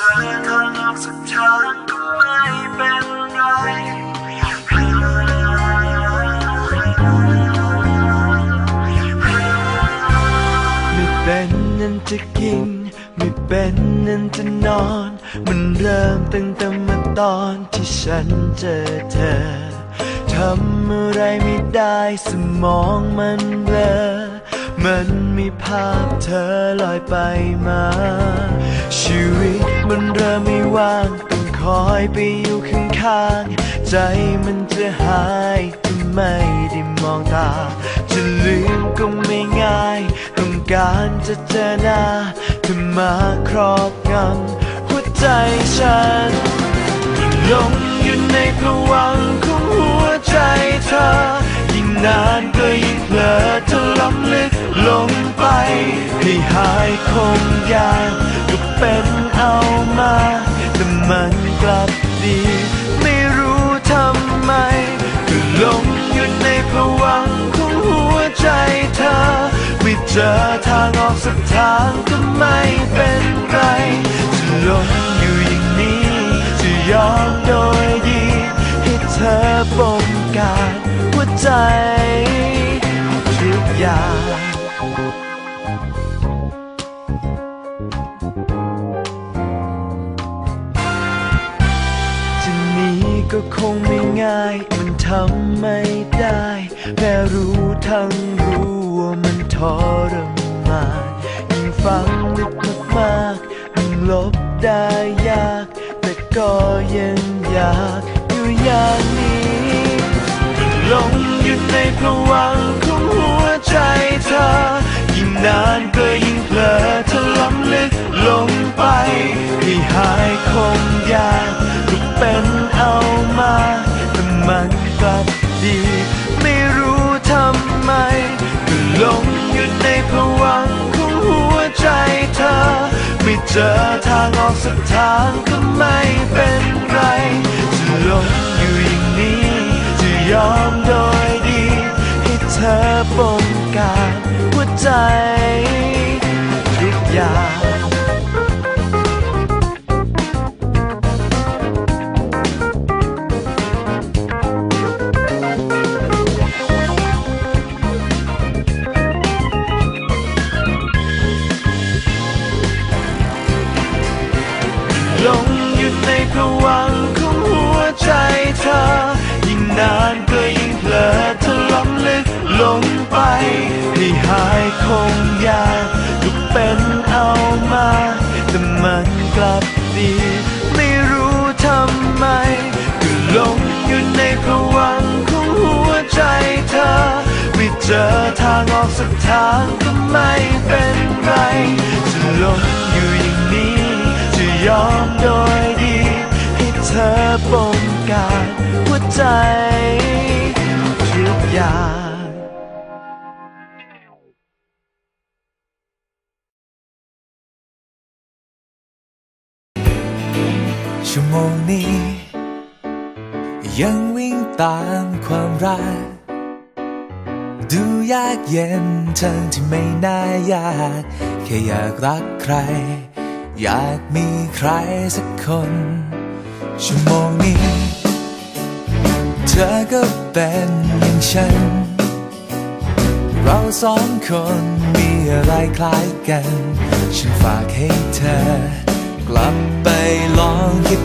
จอทางออกสักทางก็ไม่เป็นไรไม่เป็นนั่นจะกิน ไม่เป็นนั่นจะนอน มันเริ่มตั้งแต่เมื่อตอนที่ฉันเจอเธอทำอะไรไม่ได้สมองมันเบลอ มันมีภาพเธอลอยไปมา ชีวิตมันเริ่มไม่ว่างต้องคอยไปอยู่ข้างๆใจมันจะหายถ้าไม่ได้มองตา จะลืมก็ไม่ง่าย ต้องการจะเจอหน้าเธอมาครอบงำหัวใจฉันหลงอยู่ในภวัง ให้หายคงยากก็เป็นเอามาแต่มันกลับดี ไม่รู้ทำไมก็หลงอยู่ในภวังของหัวใจเธอ ไม่เจอทางออกสักทางก็ไม่เป็นไรจะหลงอยู่อย่างนี้จะยอมโดยดีให้เธอบงการหัวใจทุกอย่าง ก็คงไม่ง่าย มันทำไม่ได้ แม้รู้ทั้งรู้ว่ามันทรมานยิ่งฟังลึกมากๆมันลบได้ยาก แต่ก็ยังอยากอยู่อย่างนี้หลงอยู่ในภวัง เจอทางออกสักทางก็ไม่เป็นไร จะลงอยู่อย่างนี้ จะยอมโดยดี ให้เธอบงการหัวใจ ทุกอย่าง สักทางก็ไม่เป็นไร จะหลงอยู่อย่างนี้ จะยอมโดยดี ให้เธอบงการหัวใจทุกอย่างชั่วโมงนี้ ยังวิ่งตามความรัก ดูยากเย็นทั้งที่ไม่น่ายาก แค่อยากรักใคร อยากมีใครสักคน ชั่วโมงนี้ เธอก็เป็นอย่างฉัน เราสองคนมีอะไรคล้ายกัน ฉันฝากให้เธอกลับไปลองคิด